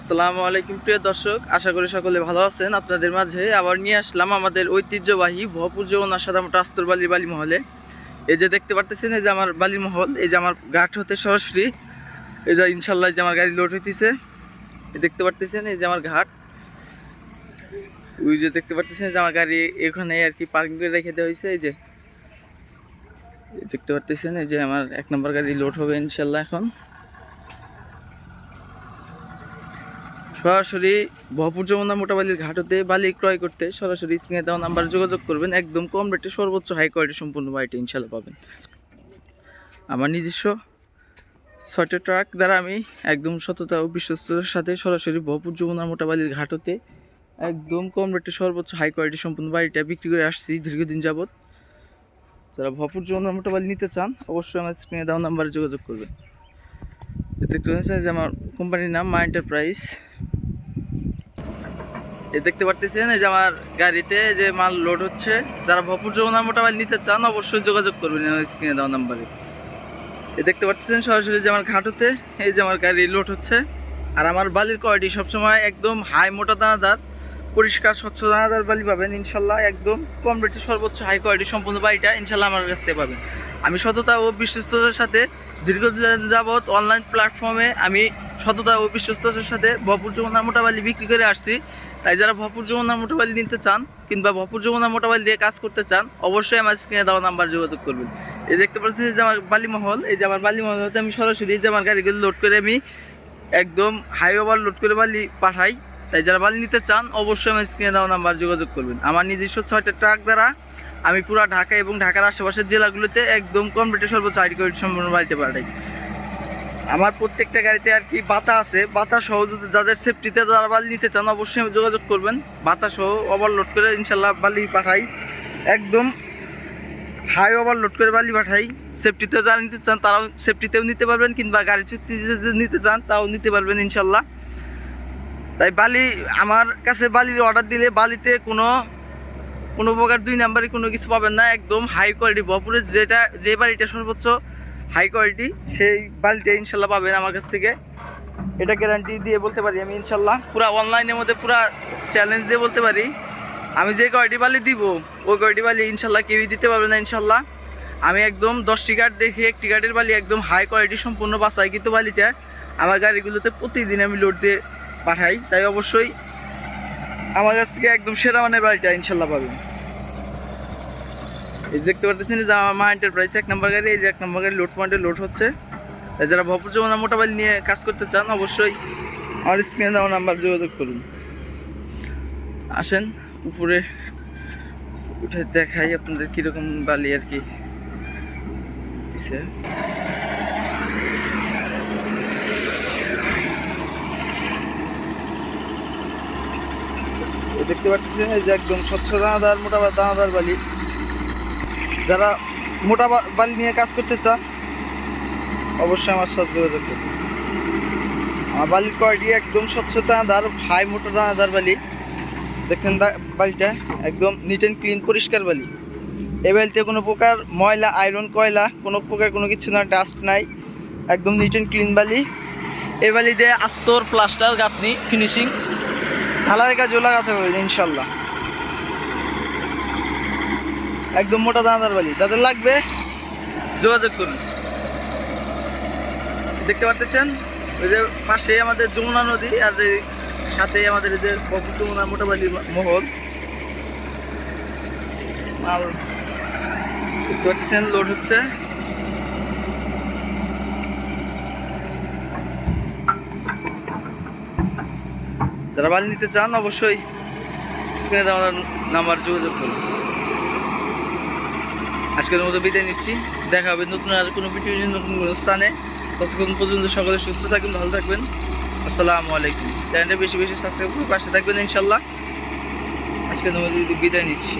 আসসালামু আলাইকুম প্রিয় দর্শক, আশা করি সকলে ভালো আছেন। আপনাদের মাঝে আবার নিয়ে আসলাম আমাদের ঐতিহ্যবাহী ভরপুর যমুনা সাদামোটা আস্তরবালি বালি মহলে। এই যে দেখতে পারতেছেন, এই যে আমার বালি মহল, এই যে আমার ঘাট হতে সরাসরি, এই যে ইনশাল্লাহ যে আমার গাড়ি লোড হইতেছে। এই দেখতে পারতেছেন, এই যে আমার ঘাট। ওই যে দেখতে পারতেছেন যে আমার গাড়ি এখানে আর কি পার্কিং করে রেখে দেওয়া হয়েছে এই যে। দেখতে পারতেছেন, এই যে আমার এক নম্বর গাড়ি লোড হবে ইনশাল্লাহ এখন। সরাসরি ভরপুর যমুনা মোটাবালির ঘাট হতে বালি ক্রয় করতে সরাসরি স্ক্রিনে দেওয়া নাম্বার যোগাযোগ করবেন। একদম কম রেটে সর্বোচ্চ হাই কোয়ালিটি সম্পূর্ণ বাড়িটি ইনশাল্লাহ পাবেন। আমার নিজস্ব ছয়টা ট্রাক দ্বারা আমি একদম সততা ও বিশ্বস্ততার সাথে সরাসরি ভরপুর যমুনা মোটাবালির ঘাট হতে একদম কম রেটে সর্বোচ্চ হাই কোয়ালিটি সম্পূর্ণ বাড়িটা বিক্রি করে আসছি দীর্ঘদিন যাবৎ। যারা ভরপুর যমুনা মোটাবালি নিতে চান, অবশ্যই আমার স্ক্রিনে দেওয়া নাম্বারে যোগাযোগ করবেন। যে আমার কোম্পানির নাম মা এন্টারপ্রাইজ দেখতে পারতেছেন, এই যে আমার গাড়িতে যে মাল লোড হচ্ছে, যারা ভরপুর যমুনা মোটামুটি নিতে চান, অবশ্যই যোগাযোগ করবেন স্ক্রিনে দেওয়া নাম্বারে এই দেখতে পাচ্ছেন সরাসরি যে আমার ঘাটতে এই যে আমার গাড়ি লোড হচ্ছে। আর আমার বালির কোয়ালিটি সবসময় একদম হাই মোটা দানাদার, পরিষ্কার, স্বচ্ছ দানাদার বালি পাবেন, ইনশাল্লাহ একদম কম রেটে সর্বোচ্চ হাই কোয়ালিটি সম্পূর্ণ বাড়িটা ইনশাল্লাহ আমার কাছ থেকে পাবেন। আমি সততা ও বিশ্বস্ততার সাথে দীর্ঘদিন যাবৎ অনলাইন প্ল্যাটফর্মে আমি সততা ও বিশ্বস্ততার সাথে ভরপুর যমুনা মোটাবালি বিক্রি করে আসছি। তাই যারা ভরপুর যমুনা মোটাবালি নিতে চান কিংবা ভরপুর যমুনা মোটাবালি দিয়ে কাজ করতে চান, অবশ্যই আমার স্ক্রিনে দেওয়া নাম্বার যোগাযোগ করবেন। এই দেখতে পাচ্ছেন যে আমার বালিমহল, এই যে আমার বালিমহল হতে আমি সরাসরি যে আমার গাড়িগুলো লোড করে আমি একদম হাই ওভার লোড করে বালি পাঠাই। তাই যারা বালি নিতে চান, অবশ্যই আমার স্ক্রিনে দেওয়া নাম্বার যোগাযোগ করবেন। আমার নিজস্ব ছয়টা ট্রাক দ্বারা আমি পুরো ঢাকা এবং ঢাকার আশেপাশের জেলাগুলোতে একদম কম রেটে সর্বোচ্চ আইডি কোয়ালিটি সম্পূর্ণ বাড়িতে পাঠাই। আমার প্রত্যেকটা গাড়িতে আর কি বাতা আছে বাতা সহ যদি যাদের সেফটিতে যারা বালি নিতে চান, অবশ্যই যোগাযোগ করবেন। বাতা সহ ওভারলোড করে ইনশাল্লাহ বালি পাঠাই। একদম হাই ওভারলোড করে বালি পাঠাই। সেফটিতে যারা নিতে চান, তারাও সেফটিতেও নিতে পারবেন, কিংবা গাড়ি চুক্তি নিতে চান, তাও নিতে পারবেন ইনশাল্লাহ। তাই বালি, আমার কাছে বালির অর্ডার দিলে বালিতে কোনো কোনো প্রকার দুই নাম্বারে কোনো কিছু পাবেন না। একদম হাই কোয়ালিটি বপুরের যেটা, যে বাড়িটা সর্বোচ্চ হাই কোয়ালিটি, সেই বালিটা ইনশাল্লাহ পাবেন আমার কাছ থেকে। এটা গ্যারান্টি দিয়ে বলতে পারি আমি ইনশাল্লাহ। পুরো অনলাইনের মধ্যে পুরো চ্যালেঞ্জ দিয়ে বলতে পারি। আমি যে কোয়ালিটি বালি দিব, ওই কোয়ালিটি বালি ইনশাল্লাহ কেউই দিতে পারবে না ইনশাল্লাহ। আমি একদম দশটি কার্ড দেখে একটি কার্ডের বালি একদম হাই কোয়ালিটি সম্পূর্ণ বাসাই কিন্তু বালিটা আমার গাড়িগুলোতে প্রতিদিন আমি লোড দিয়ে পাঠাই। তাই অবশ্যই আমার কাছ থেকে একদম সেরা মানের বাড়িটা ইনশাল্লাহ পাবেন। এই দেখতে পাচ্ছেন যে আমার মা এন্টারপ্রাইজ এক নম্বর গাড়ি, এই যে এক নম্বর গাড়ি লোড পয়েন্টে লোড হচ্ছে। যারা ভরপুর যমুনা মোটাবাইল নিয়ে কাজ করতে চান, অবশ্যই আমার স্ক্রিনে দেওয়া নাম্বার যোগাযোগ করুন। আসেন, উপরে উঠে দেখাই আপনাদের কীরকম বালি আর কি দেখতে পাচ্ছেন এই যে একদম স্বচ্ছ দানাদার, মোটা বা- দানাদার বালি। যারা মোটা বালি নিয়ে কাজ করতে চান অবশ্যই আমার সাথে যোগাযোগ করুন। আমার বালির কোয়ালিটি একদম স্বচ্ছ দানাদার হাই মোটা দানাদার বালি। দেখেন বালিটা একদম নিট অ্যান্ড ক্লিন পরিষ্কার বালি। এই বালিতে কোনো প্রকার ময়লা আয়রন কয়লা, কোনো প্রকার কোনো কিছু না ডাস্ট নাই। একদম নিট অ্যান্ড ক্লিন বালি। এই বালি দিয়ে আস্তর প্লাস্টার গাঁথনি ফিনিশিং ঢালাইয়ের কাজেও লাগাতে হবে ইনশাল্লাহ। একদম মোটা দানাদার বালি। যাদের লাগবে, যোগাযোগ করুন। দেখতে পাচ্ছেন ওই যে পাশে আমাদের যমুনা নদী আর এই সাথে আমাদের যে যমুনা মোটাবালি মহল। মাল দেখতে পাচ্ছেন লোড হচ্ছে। যারা বালি নিতে চান, অবশ্যই স্ক্রিনে দেওয়া নাম্বার যোগাযোগ করুন। আজকের মতো বিদায় নিচ্ছি। দেখা হবে নতুন আর কোনো ভিডিও নতুন কোনো স্থানে। ততক্ষণ পর্যন্ত সকলে সুস্থ থাকবেন ভালো থাকবেন। আসসালামু আলাইকুম। চ্যানেলটা বেশি বেশি সাবস্ক্রাইব করে পাশে থাকবেন ইনশাল্লাহ। আজকের মতো বিদায় নিচ্ছি।